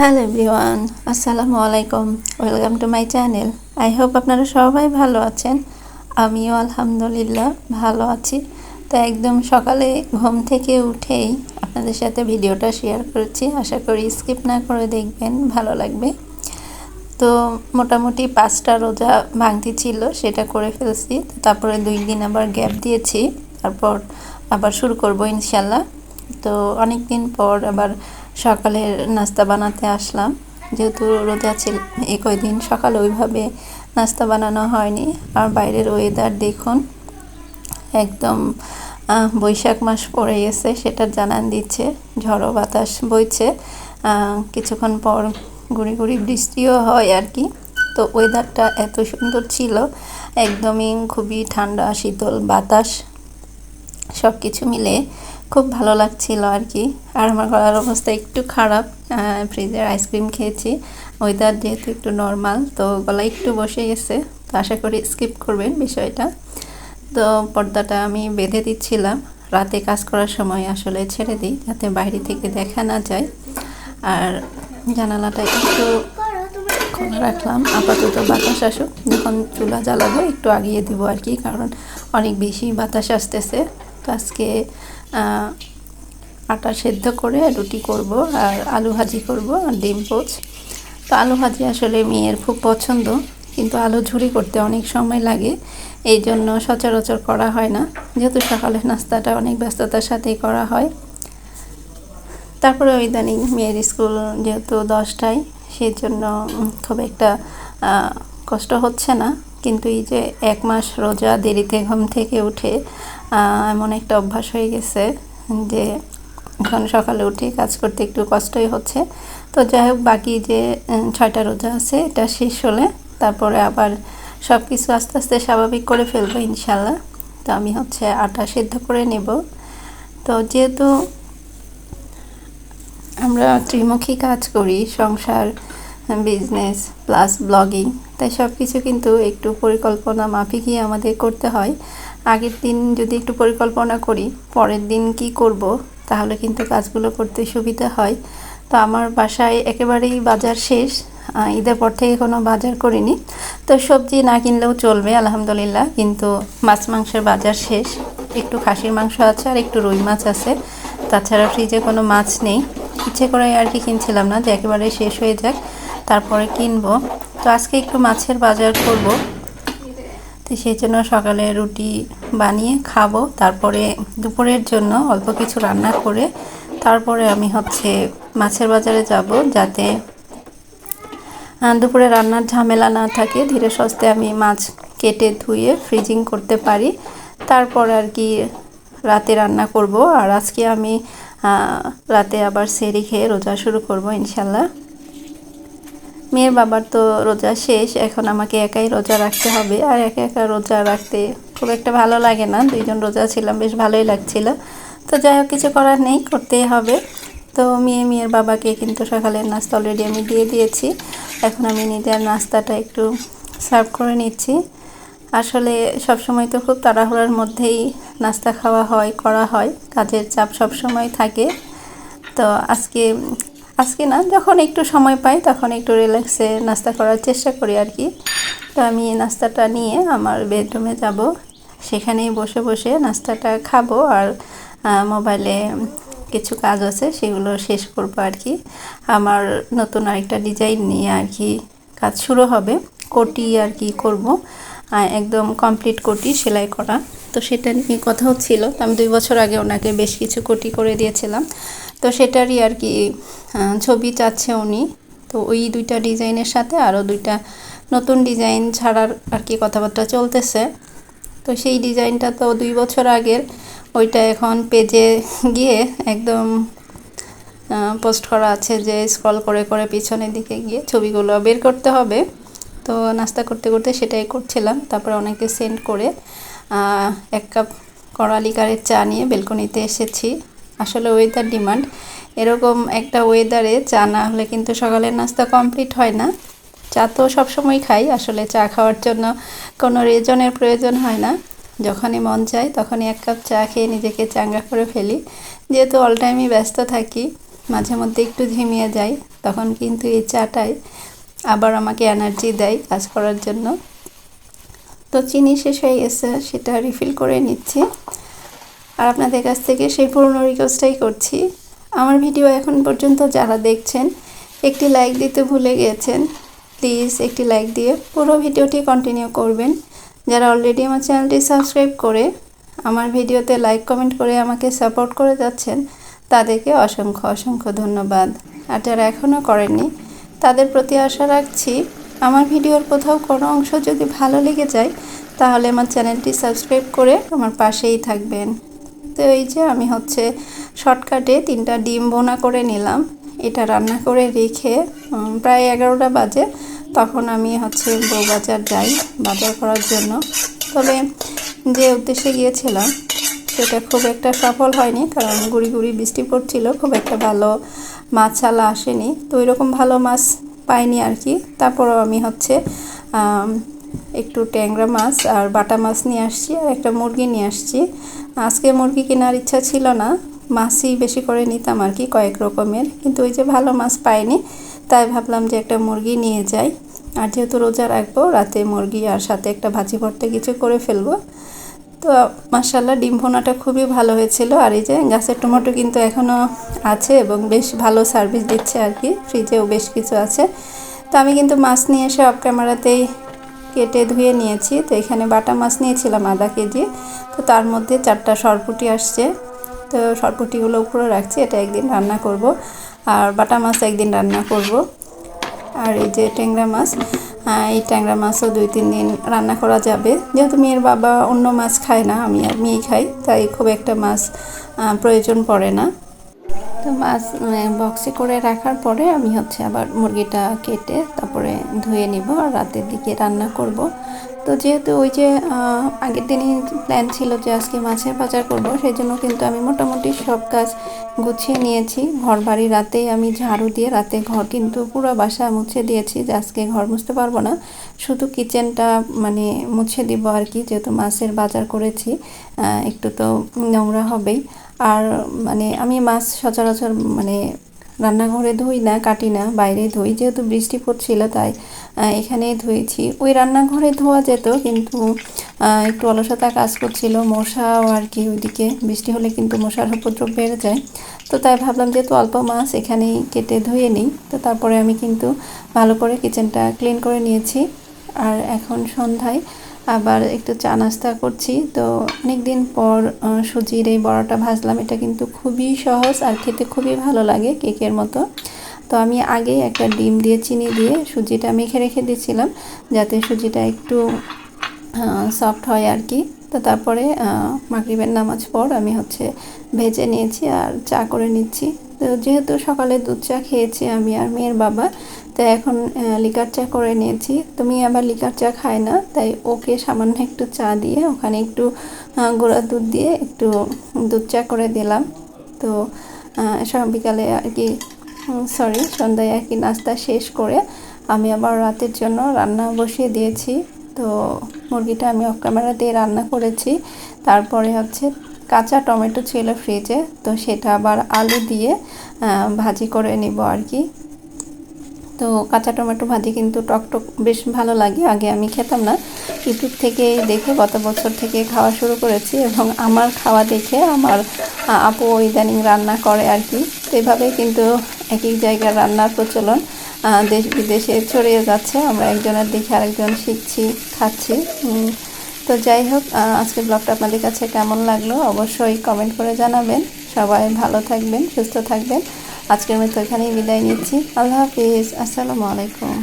Hello everyone আসসালামু আলাইকুম welcome to my channel I hope আপনারা সবাই ভালো আছেন। আমিও আলহামদুলিল্লাহ ভালো আছি। তো একদম সকালে ঘুম থেকে উঠেই আপনাদের সাথে ভিডিওটা শেয়ার করেছি। আশা করি স্কিপ না করে দেখবেন, ভালো লাগবে। তো মোটামুটি পাঁচটা রোজা ভাঙতি ছিল, সেটা করে ফেলছি। তারপরে দুই দিন আবার গ্যাপ দিয়েছি, তারপর আবার শুরু করব ইনশাল্লাহ তো অনেক দিন পর আবার সকালের নাস্তা বানাতে আসলাম। যেহেতু রোজা ছিল এই কয়দিন সকালে ওইভাবে নাস্তা বানানো হয়নি। আর বাইরের ওয়েদার দেখুন, একদম বৈশাখ মাস পড়ে গেছে, সেটা জানান দিচ্ছে, ঝড়ো বাতাস বইছে। কিছুক্ষণ পর গুড়ি গুড়ি বৃষ্টিও হয় আর কি। তো ওয়েদারটা এত সুন্দর ছিল, একদমই খুবই ঠান্ডা, শীতল বাতাস সব কিছু মিলে খুব ভালো লাগছিল আর কি। আর আমার গলার অবস্থা একটু খারাপ ফ্রিজের আইসক্রিম খেয়েছি। ওয়েদার যেহেতু একটু নর্মাল তো গলা একটু বসে গেছে। তো আশা করি স্কিপ করবেন বিষয়টা। তো পর্দাটা আমি বেঁধে দিচ্ছিলাম। রাতে কাজ করার সময় আসলে ছেড়ে দিই, যাতে বাইরে থেকে দেখা না যায়। আর জানালাটা একটু খোলা রাখলাম। আপাতত বাতাস আসুক, যখন চুলা জ্বালাবো একটু আগিয়ে দিব আর কি, কারণ অনেক বেশি বাতাস আসতেছে। তো আজকে আটা সেদ্ধ করে রুটি করব আর আলু ভাজি করব আর ডিম পোচ। তো আলু ভাজি আসলে মেয়ের খুব পছন্দ, কিন্তু আলু ঝুরি করতে অনেক সময় লাগে, এই জন্য সচরাচর করা হয় না। যেহেতু সকালের নাস্তাটা অনেক ব্যস্ততার সাথেই করা হয়। তারপরে ইদানিং মেয়ের স্কুল যেহেতু দশটায় সেই জন্য খুব একটা কষ্ট হচ্ছে না। কিন্তু এই যে এক মাস রোজা দেরিতে ঘুম থেকে উঠে এমন একটা অভ্যাস হয়ে গেছে যে এখন সকালে উঠে কাজ করতে একটু কষ্টই হচ্ছে। তো যাই হোক, বাকি যে ছয়টা রোজা আছে, এটা শেষ হলে তারপরে আবার সব কিছু আস্তে আস্তে স্বাভাবিক করে ফেলব ইনশাল্লাহ তো আমি হচ্ছে আটা সিদ্ধ করে নেব। তো যেহেতু আমরা ত্রিমুখী কাজ করি, সংসার বিজনেস প্লাস ব্লগিং তাই সব কিছু কিন্তু একটু পরিকল্পনা মাফিকই আমাদের করতে হয়। আগের দিন যদি একটু পরিকল্পনা করি, পরের দিন কি করব, তাহলে কিন্তু কাজগুলো করতে সুবিধা হয়। তো আমার বাসায় একেবারেই বাজার শেষ। ঈদের পর থেকে কোনো বাজার করিনি। তো সবজি না কিনলেও চলবে, আলহামদুলিল্লাহ। কিন্তু মাছ মাংসের বাজার শেষ। একটু খাসির মাংস আছে আর একটু রুই মাছ আছে। তাছাড়া ফ্রিজে কোনো মাছ নেই। ইচ্ছে করে আর কি কিনছিলাম না, যে একেবারে শেষ হয়ে যাক। তারপরে কিনবো। তো আজকে একটু মাছের বাজার করব। তো সেই জন্য সকালে রুটি বানিয়ে খাব। তারপরে দুপুরের জন্য অল্প কিছু রান্না করে তারপরে আমি হচ্ছে মাছের বাজারে যাব যাতে দুপুরে রান্নার ঝামেলা না থাকে। ধীরে সস্তে আমি মাছ কেটে ধুয়ে ফ্রিজিং করতে পারি। তারপর আর কি রাতে রান্না করব। আর আজকে আমি রাতে আবার সেরি খেয়ে রোজা শুরু করব ইনশাল্লাহ। মেয়ের বাবার তো রোজা শেষ, এখন আমাকে একাই রোজা রাখতে হবে। আর একা একা রোজা রাখতে খুব একটা ভালো লাগে না। দুইজন রোজা ছিলাম, বেশ ভালোই লাগছিল। তো যাই হোক, কিছু করার নেই, করতেই হবে। তো মেয়ে, মেয়ের বাবাকে কিন্তু সকালের নাস্তা অলরেডি আমি দিয়ে দিয়েছি। এখন আমি নিজের নাস্তাটা একটু সার্ভ করে নিচ্ছি। আসলে সব সময় তো খুব তাড়াহুড়ার মধ্যেই নাস্তা খাওয়া হয়, করা হয়। কাজের চাপ সব সময় থাকে। তো আজকে আজকে না, যখন একটু সময় পাই তখন একটু রিল্যাক্সে নাস্তা করার চেষ্টা করি আর কি। তো আমি নাস্তাটা নিয়ে আমার বেডরুমে যাব। সেখানেই বসে বসে নাস্তাটা খাব আর মোবাইলে কিছু কাজ আছে সেগুলো শেষ করব আর কি। আমার নতুন আরেকটা ডিজাইন নিয়ে আর কি কাজ শুরু হবে। কোটি আর কি করব। একদম কমপ্লিট কোটি সেলাই করা। তো সেটা নিয়ে কথা হচ্ছিল তো আমি দুই বছর আগে ওনাকে বেশ কিছু কোটি করে দিয়েছিলাম। তো সেটারই আর কি ছবি চাচ্ছে উনি। তো ওই দুইটা ডিজাইনের সাথে আরও দুইটা নতুন ডিজাইন ছাড়ার আর কি কথাবার্তা চলতেছে। তো সেই ডিজাইনটা তো দুই বছর আগের। ওইটা এখন পেজে গিয়ে একদম পোস্ট করা আছে যে স্ক্রল করে করে পিছনের দিকে গিয়ে ছবিগুলো বের করতে হবে। তো নাস্তা করতে করতে সেটাই করছিলাম। তারপরে অনেকে সেন্ড করে এক কাপ কড়ালিকারের চা নিয়ে বেলকনিতে এসেছি। আসলে ওয়েদার ডিমান্ড এরকম একটা ওয়েদারে চা না হলে কিন্তু সকালের নাস্তা কমপ্লিট হয় না। চা তো সবসময় খাই, আসলে চা খাওয়ার জন্য কোনো রেজনের প্রয়োজন হয় না। যখনই মন চায় তখনই এক কাপ চা খেয়ে নিজেকে চাঙ্গা করে ফেলি। যেহেতু অল টাইমই ব্যস্ত থাকি, মাঝে মধ্যে একটু ঝিমিয়ে যাই, তখন কিন্তু এই চাটাই আবার আমাকে এনার্জি দেয় কাজ করার জন্য। তো চিনি শেষ হয়ে গেছে, সেটা রিফিল করে নিচ্ছি। আর আপনাদের কাছ থেকে সেই পুরনো রিকোয়েস্টটাই করছি। আমার ভিডিও এখন পর্যন্ত যারা দেখছেন, একটি লাইক দিতে ভুলে গেছেন প্লিজ একটি লাইক দিয়ে পুরো ভিডিওটি কন্টিনিউ করবেন। যারা অলরেডি আমার চ্যানেলটি সাবস্ক্রাইব করে আমার ভিডিওতে লাইক কমেন্ট করে আমাকে সাপোর্ট করে যাচ্ছেন, তাদেরকে অসংখ্য অসংখ্য ধন্যবাদ। আর যারা এখনও করেননি তাদের প্রতি আশা রাখছি আমার ভিডিওর কোথাও কোনো অংশ যদি ভালো লেগে যায়, তাহলে আমার চ্যানেলটি সাবস্ক্রাইব করে আমার পাশেই থাকবেন। তো এই যে আমি হচ্ছে শর্টকাটে তিনটা ডিম বোনা করে নিলাম। এটা রান্না করে রেখে প্রায় এগারোটা বাজে। তখন আমি হচ্ছে বউবাজার যাই বাজার করার জন্য। তবে যে উদ্দেশ্যে গিয়েছিলাম, সেটা খুব একটা সফল হয়নি, কারণ গুড়ি গুড়ি বৃষ্টি পড়ছিল। খুব একটা ভালো মাছ চালা আসেনি। তো ওইরকম ভালো মাছ পাইনি আর কি তারপরও আমি হচ্ছে একটু ট্যাংরা মাছ আর বাটা মাছ নিয়ে আসছি আর একটা মুরগি নিয়ে আসছি। আজকে মুরগি কেনার ইচ্ছা ছিল না। মাছই বেশি করে নিতাম আর কি কয়েক রকমের। কিন্তু ওই যে ভালো মাছ পাইনি, তাই ভাবলাম যে একটা মুরগি নিয়ে যাই। আর যেহেতু রোজা রাখব, রাতে মুরগি আর সাথে একটা ভাজি ভর্তে কিছু করে ফেলব। তো মার্শাল্লাহ ডিম ভোনাটা খুবই ভালো হয়েছিল। আর এই যে গাছের টমেটো কিন্তু এখনও আছে এবং বেশ ভালো সার্ভিস দিচ্ছে আর কি। ফ্রিজেও বেশ কিছু আছে। তো আমি কিন্তু মাছ নিয়ে এসে অফ ক্যামেরাতেই কেটে ধুয়ে নিয়েছি। তো এখানে বাটা মাছ নিয়েছিলাম আধা কেজি। তো তার মধ্যে চারটা সরপুটি আসছে। তো সরপুটিগুলো উপরে রাখছি, এটা একদিন রান্না করব। আর বাটা মাছ একদিন রান্না করব। আর এই যে ট্যাংরা মাছ এই ট্যাংরা মাছও দুই, তিন দিন রান্না করা যাবে। যেহেতু মেয়ের বাবা অন্য মাছ খায় না, আমি আর মেয়ে খাই, তাই খুব একটা মাছ প্রয়োজন পড়ে না। তো মাছ বক্সে করে রাখার পরে আমি হচ্ছে আবার মুরগিটা কেটে তারপরে ধুয়ে নিব আর রাতের দিকে রান্না করব। তো যেহেতু ওই যে আগের দিনই প্ল্যান ছিল যে আজকে মাছের বাজার করব সেই জন্য কিন্তু আমি মোটামুটি সব কাজ গুছিয়ে নিয়েছি। ঘর বাড়ি রাতেই আমি ঝাড়ু দিয়ে, রাতে ঘর কিন্তু পুরো বাসা মুছে দিয়েছি যে আজকে ঘর মুছতে পারব না। শুধু কিচেনটা মানে মুছে দিব আর কি, যেহেতু মাছের বাজার করেছি একটু তো নোংরা হবেই। আর মানে আমি মাছ সচরাচর মানে রান্নাঘরে ধুই না, কাটি না, বাইরে ধুই। যেহেতু বৃষ্টি পড়ছিল, তাই এখানেই ধুয়েছি। ওই রান্নাঘরে ধোয়া যেত, কিন্তু একটু অলসতা কাজ করছিল, মশাও আর কি ওইদিকে। বৃষ্টি হলে কিন্তু মশার উপদ্রব বেড়ে যায়। তো তাই ভাবলাম যেহেতু অল্প মাছ, এখানেই কেটে ধুয়ে নিই। তো তারপরে আমি কিন্তু ভালো করে কিচেনটা ক্লিন করে নিয়েছি। আর এখন সন্ধ্যায় আবার একটু চা নাস্তা করছি। তো অনেক দিন পর সুজির এই বড়াটা ভাজলাম। এটা কিন্তু খুবই সহজ আর খেতে খুবই ভালো লাগে কেকের মতো। তো আমি আগে একটা ডিম দিয়ে, চিনি দিয়ে সুজিটা মেখে রেখে দিয়েছিলাম যাতে সুজিটা একটু সফট হয় আর কি। তো তারপরে মাগরিবের নামাজ পর আমি হচ্ছে ভেজে নিয়েছি আর চা করে নিচ্ছি। তো যেহেতু সকালে দুধ চা খেয়েছি আমি আর মেয়ের বাবা, তো এখন লিকার চা করে নিয়েছি। তুমি আবার লিকার চা খায় না, তাই ওকে সামান্য একটু চা দিয়ে, ওখানে একটু গোড়া দুধ দিয়ে একটু দুধ চা করে দিলাম। তো সব বিকালে আর কি সরি সন্ধ্যায় আর কি নাস্তা শেষ করে আমি আবার রাতের জন্য রান্না বসিয়ে দিয়েছি। তো মুরগিটা আমি অফ ক্যামেরা দিয়ে রান্না করেছি। তারপরে হচ্ছে কাঁচা টমেটো ছিল ফ্রিজে তো সেটা আবার আলু দিয়ে ভাজি করে নিব আর কি। তো কাঁচা টমেটো ভাজি কিন্তু টকটক বেশ ভালো লাগে, আগে আমি খেতাম না। ইউটিউব থেকে দেখে গত বছর থেকে খাওয়া শুরু করেছি এবং আমার খাওয়া দেখে আমার আপু ইদানিং রান্না করে আর কি। তো এভাবে কিন্তু এক এক জায়গার রান্নার প্রচলন দেশ বিদেশে ছড়িয়ে যাচ্ছে। আমরা একজনের দেখে আরেকজন শিখছি, খাচ্ছি। তো যাই হোক আজকে ব্লগটা আপনাদের কাছে কেমন লাগল অবশ্যই কমেন্ট করে জানাবেন। সবাই ভালো থাকবেন, সুস্থ থাকবেন। আজকের মতো এখানেই বিদায় নিচ্ছি। আল্লাহ হাফিজ। আসসালামু আলাইকুম।